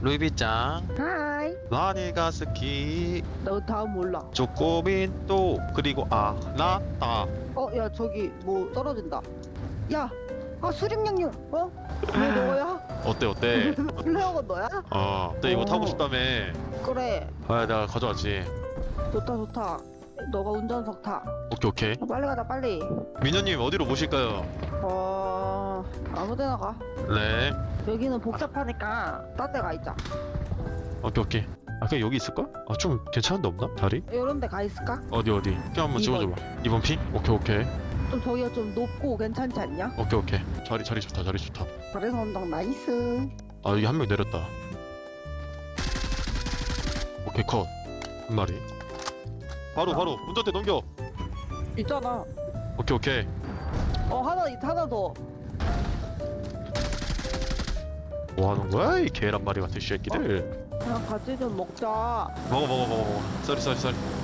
루이비짱. 하이. 나니가 스키. 너 다음 몰라. 쪼꼬민 또 그리고 아 나따 어 야 저기 뭐 떨어진다. 야아 수림냥냥 어? 왜 너야? 어때 어때? 플레어건 너야? 어 근데 이거 어. 타고 싶다며. 그래. 아 내가 가져왔지. 좋다 좋다. 너가 운전석 타. 오케이 오케이. 어, 빨리 가자 빨리. 민현님 어디로 모실까요? 어 아무데나 가. 네 여기는 복잡하니까 딴 데 가 있자. 오케이 오케이. 아 그냥 여기 있을걸? 아좀 괜찮은 데 없나? 자리? 이런 데 가 있을까? 어디 어디? 그냥 한번 이번. 찍어줘봐. 이번 핑? 오케이 오케이. 좀 저기가 좀 높고 괜찮지 않냐? 오케이 오케이. 자리 자리 좋다 자리 좋다. 그래서 언덕 나이스. 아 여기 한 명 내렸다. 오케이 컷. 한 마리. 바로 바로. 운전대 넘겨. 있잖아. 오케이 오케이. 어 하나 있 하나 더 뭐 하는 거야 이 계란 말이 같은 새끼들? 그냥 같이 좀 먹자. 먹어 먹어 먹어 먹어. 쏘리 쏘리 쏘리